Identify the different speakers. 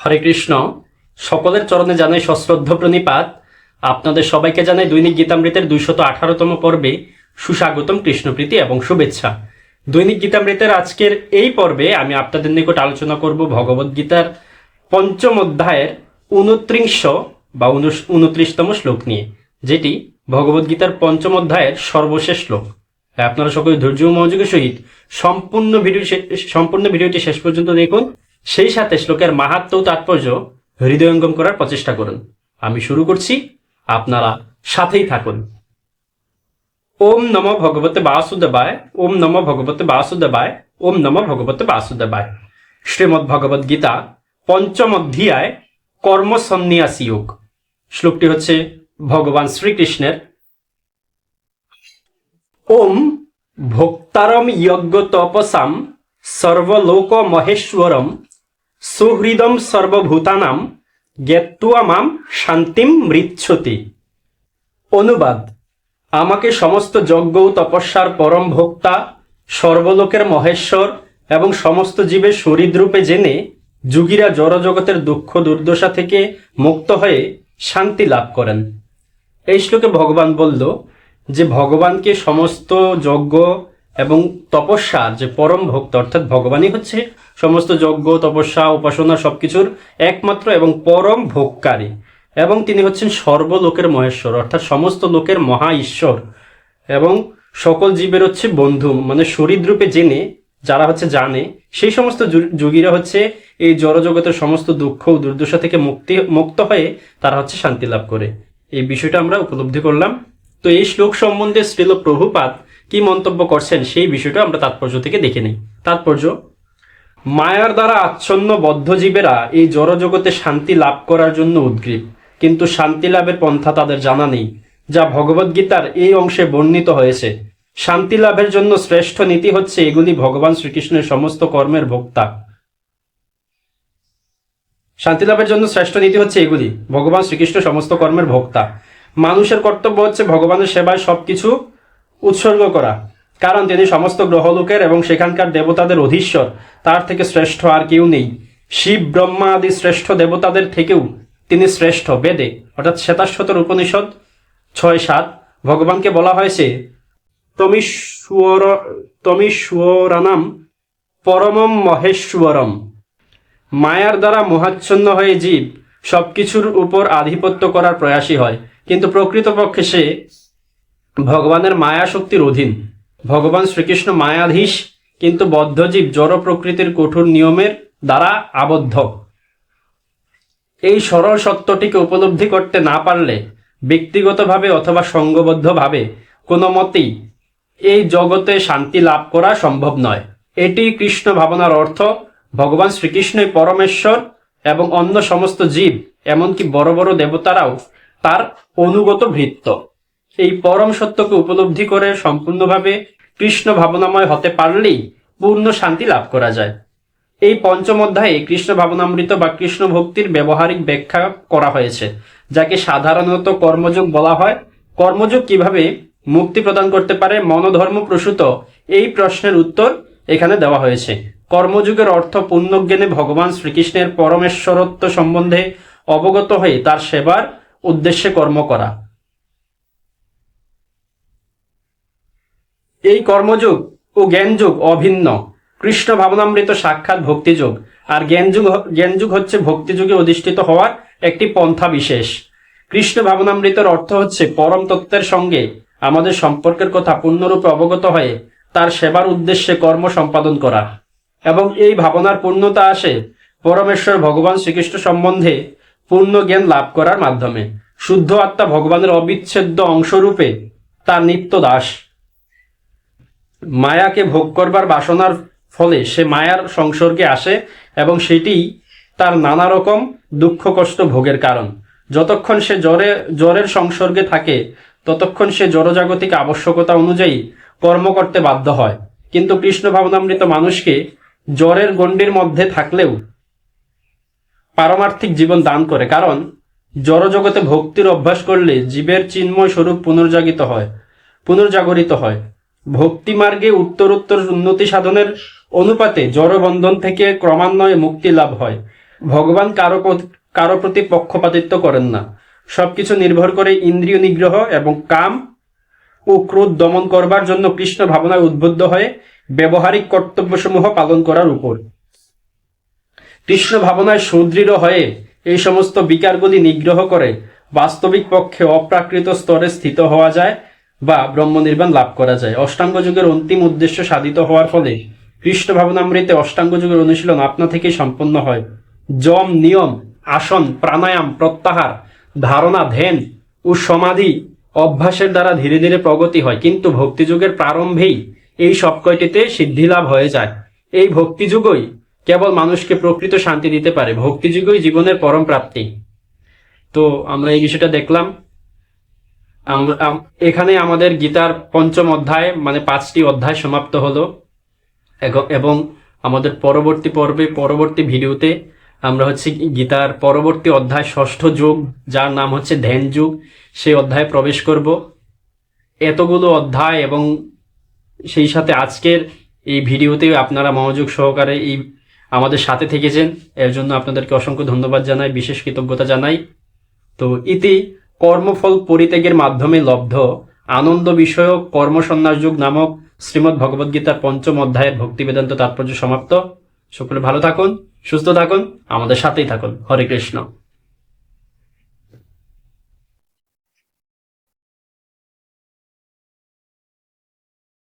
Speaker 1: হরে কৃষ্ণ। সকলের চরণে জানাই সশ্রদ্ধ প্রণিপাত। আপনাদের সবাইকে জানাই দৈনিক গীতামৃতের দুইশত আঠারোতম পর্বে সুস্বাগতম কৃষ্ণপ্রীতি এবং শুভেচ্ছা। দৈনিক গীতামৃতের আজকের এই পর্বে আমি আপনাদের নিকট আলোচনা করব ভগবদ গীতার পঞ্চম অধ্যায়ের উনত্রিংশ বা উনত্রিশতম শ্লোক নিয়ে, যেটি ভগবদ গীতার পঞ্চম অধ্যায়ের সর্বশেষ শ্লোক। আপনারা সকলে ধৈর্য মনোযোগের সহিত সম্পূর্ণ ভিডিও সম্পূর্ণ ভিডিওটি শেষ পর্যন্ত দেখুন। সেই সাথে শ্লোকের মাহাত্ম তাৎপর্য হৃদয়ঙ্গম করার প্রচেষ্টা করুন। আমি শুরু করছি, আপনারা সাথেই থাকুন। ওম নম ভগবতে বাসুদেবায়, ওম নম ভগবতে বাসুদেবায়, ওম নম ভগবতে বাসুদেবায়। শ্রীমদ্ ভগবদ গীতা পঞ্চম অধ্যায়, কর্মসন্ন্যাসী যোগ। শ্লোকটি হচ্ছে ভগবান শ্রীকৃষ্ণের, ওম ভোক্তারম যজ্ঞ তপসাম সর্বলোক মহেশ্বরম সুহৃদম সর্বভূতানাম জ্ঞাত্বা মাম শান্তিম মৃচ্ছতি। অনুবাদ, আমাকে সমস্ত যজ্ঞ তপস্যার পরম ভোক্তা, সর্বলোকের মহেশ্বর এবং সমস্ত জীবের শরীররূপে জেনে যুগীরা জড়জগতের দুঃখ দুর্দশা থেকে মুক্ত হয়ে শান্তি লাভ করেন। এই শ্লোকে ভগবান বলল যে, ভগবানকে সমস্ত যজ্ঞ এবং তপস্যার যে পরম ভক্ত, অর্থাৎ ভগবানই হচ্ছে সমস্ত যজ্ঞ, তপস্যা, উপাসনা সবকিছুর একমাত্র এবং পরম ভোগকারী। এবং তিনি হচ্ছেন সর্বলোকের মহেশ্বর, অর্থাৎ সমস্ত লোকের মহা ঈশ্বর। এবং সকল জীবের হচ্ছে বন্ধু মানে শরীর রূপে জেনে, যারা হচ্ছে জানে, সেই সমস্ত যোগীরা হচ্ছে এই জড়জগতের সমস্ত দুঃখ ও দুর্দশা থেকে মুক্তি, মুক্ত হয়ে তারা হচ্ছে শান্তি লাভ করে। এই বিষয়টা আমরা উপলব্ধি করলাম। তো এই শ্লোক সম্বন্ধে শ্রীল প্রভুপাত কি মন্তব্য করছেন সেই বিষয়টা আমরা তাৎপর্য থেকে দেখে নিই। তাৎপর্য, মায়ার দ্বারা আচ্ছন্ন বদ্ধজীবেরা এই জড়জগতে শান্তি লাভ করার জন্য উদ্গ্রীব। কিন্তু শান্তি লাভের পন্থা তাদের জানা নেই, যা ভগবদ্গীতার এই অংশে বর্ণিত হয়েছে। শান্তি লাভের জন্য শ্রেষ্ঠ নীতি হচ্ছে এগুলি ভগবান শ্রীকৃষ্ণের সমস্ত কর্মের ভোক্তা। শান্তি লাভের জন্য শ্রেষ্ঠ নীতি হচ্ছে এগুলি, ভগবান শ্রীকৃষ্ণ সমস্ত কর্মের ভোক্তা। মানুষের কর্তব্য হচ্ছে ভগবানের সেবায় সবকিছু উৎসর্গ করা। কারণ তিনি সমস্ত গ্রহলোকের এবং সেখানকার দেবতাদের অধীশ্বর। তার থেকে শ্রেষ্ঠ আর কেউ নেই। শিব, ব্রহ্মা আদি শ্রেষ্ঠ দেবতাদের থেকেও তিনি শ্রেষ্ঠ বেদে। অর্থাৎ শ্বেতাশ্বতর উপনিষদ ছয় সাত ভগবানকে বলা হয়েছে তমিশ্বর তমিশ্বরানাম পরমম মহেশ্বরম। মায়ার দ্বারা মোহাচ্ছন্ন হয়ে জীব সবকিছুর উপর আধিপত্য করার প্রয়াসী হয়। কিন্তু প্রকৃতপক্ষে সে ভগবানের মায়া শক্তির অধীন। ভগবান শ্রীকৃষ্ণ মায়াধীশ, কিন্তু বদ্ধজীব জড় প্রকৃতির কঠোর নিয়মের দ্বারা আবদ্ধ। এই সরল সত্যটিকে উপলব্ধি করতে না পারলে, ব্যক্তিগতভাবে অথবা সঙ্গবদ্ধভাবে কোনো মতেই এই জগতে শান্তি লাভ করা সম্ভব নয়। এটি কৃষ্ণ ভাবনার অর্থ, ভগবান শ্রীকৃষ্ণই পরমেশ্বর এবং অন্য সমস্ত জীব, এমনকি বড় বড় দেবতারাও তার অনুগত ভৃত্য। এই পরম সত্যকে উপলব্ধি করে সম্পূর্ণভাবে কৃষ্ণ ভাবনাময় হতে পারলেই পূর্ণ শান্তি লাভ করা যায়। এই পঞ্চম অধ্যায়ে কৃষ্ণ ভাবনামৃত বা কৃষ্ণ ভক্তির ব্যবহারিক ব্যাখ্যা করা হয়েছে, যাকে সাধারণত কর্মযোগ বলা হয়। কর্মযোগ কীভাবে মুক্তি প্রদান করতে পারে, মনোধর্ম প্রসূত, এই প্রশ্নের উত্তর এখানে দেওয়া হয়েছে। কর্মযুগের অর্থ পুণ্যজ্ঞানে ভগবান শ্রীকৃষ্ণের পরমেশ্বরত্ব সম্বন্ধে অবগত হয়ে তার সেবার উদ্দেশ্যে কর্ম করা। এই কর্মযুগ ও জ্ঞানযোগ অভিন্ন। কৃষ্ণ ভাবনামৃত সাক্ষাৎ ভক্তিযুগ। আর জ্ঞানযুগ জ্ঞানযুগ হচ্ছে ভক্তিযুগে অধিষ্ঠিত হওয়ার একটি পন্থা বিশেষ। কৃষ্ণ ভাবনামৃতের অর্থ হচ্ছে পরম তত্ত্বের সঙ্গে আমাদের সম্পর্কের কথা পূর্ণরূপে অবগত হয়ে তার সেবার উদ্দেশ্যে কর্ম সম্পাদন করা। এবং এই ভাবনার পূর্ণতা আসে পরমেশ্বর ভগবান শ্রীকৃষ্ণ সম্বন্ধে পূর্ণ জ্ঞান লাভ করার মাধ্যমে। শুদ্ধ আত্মা ভগবানের অবিচ্ছেদ্য অংশরূপে তার নিত্য দাস। মায়াকে ভোগ করবার বাসনার ফলে সে মায়ার সংসর্গে আসে এবং সেটি তার নানা রকম দুঃখ কষ্ট ভোগের কারণ। যতক্ষণ সে জ্বরে, জ্বরের সংসর্গে থাকে, ততক্ষণ সে জড়জাগতিক আবশ্যকতা অনুযায়ী কর্ম করতে বাধ্য হয়। কিন্তু কৃষ্ণ ভাবনামৃত মানুষকে জ্বরের গণ্ডির মধ্যে থাকলেও পারমার্থিক জীবন দান করে, কারণ জড়জগতে ভক্তির অভ্যাস করলে জীবের চিন্ময় স্বরূপ পুনর্জাগিত হয়, পুনর্জাগরিত হয়। ভক্তি মার্গে উত্তরোত্তর উন্নতি সাধনের অনুপাতে জড়বন্ধন থেকে ক্রমান্বয়ে মুক্তি লাভ হয়। ভগবান কারও কারও প্রতি পক্ষপাতিত্ব করেন না। সবকিছু নির্ভর করে ইন্দ্রিয় নিগ্রহ এবং কাম ও ক্রোধ দমন করবার জন্য কৃষ্ণ ভাবনায় উদ্বুদ্ধ হয়ে ব্যবহারিক কর্তব্যসমূহ পালন করার উপর। কৃষ্ণ ভাবনায় সুদৃঢ় হয়ে এই সমস্ত বিকারগুলি নিগ্রহ করে বাস্তবিক পক্ষে অপ্রাকৃত স্তরে স্থিত হওয়া যায়। বা ব্রহ্মনির্বাণ লাভ করা যায়। অষ্টাঙ্গ যুগের অন্তিম উদ্দেশ্য সাধিত হওয়ার ফলে কৃষ্ণ ভাবনামৃতে অষ্টাঙ্গ যুগের অনুশীলন আপনা থেকেই সম্পন্ন হয়। যম নিয়ম, আসন, প্রাণায়াম, প্রত্যাহার, ধারণা, ধ্যান ও সমাধি অভ্যাসের দ্বারা ধীরে ধীরে প্রগতি হয়। কিন্তু ভক্তিযুগের প্রারম্ভেই এই সব কয়টিতে সিদ্ধিলাভ হয়ে যায়। এই ভক্তিযুগই কেবল মানুষকে প্রকৃত শান্তি দিতে পারে। ভক্তিযুগই জীবনের পরম প্রাপ্তি। তো আমরা এই বিষয়টা দেখলাম। এখানে আমাদের গীতার পঞ্চম অধ্যায় মানে পাঁচটি অধ্যায় সমাপ্ত হলো। এবং আমাদের পরবর্তী পর্বে, পরবর্তী ভিডিওতে আমরা হচ্ছে গীতার পরবর্তী অধ্যায় ষষ্ঠ যুগ, যার নাম হচ্ছে ধ্যান যুগ, সেই অধ্যায়ে প্রবেশ করব। এতগুলো অধ্যায় এবং সেই সাথে আজকের এই ভিডিওতে আপনারা মনোযোগ সহকারে এই আমাদের সাথে থেকেছেন। এর জন্য আপনাদেরকে অসংখ্য ধন্যবাদ জানাই, বিশেষ কৃতজ্ঞতা জানাই। তো ইতি কর্মফল পরিত্যাগের মাধ্যমে লব্ধ আনন্দ বিষয়ক কর্মসন্ন্যাস যুগ নামক শ্রীমদ্ ভগবদ গীতার পঞ্চম অধ্যায়ের ভক্তি বেদান্ত তাৎপর্য সমাপ্ত। সকলে ভালো থাকুন, সুস্থ থাকুন, আমাদের সাথেই থাকুন। হরে কৃষ্ণ।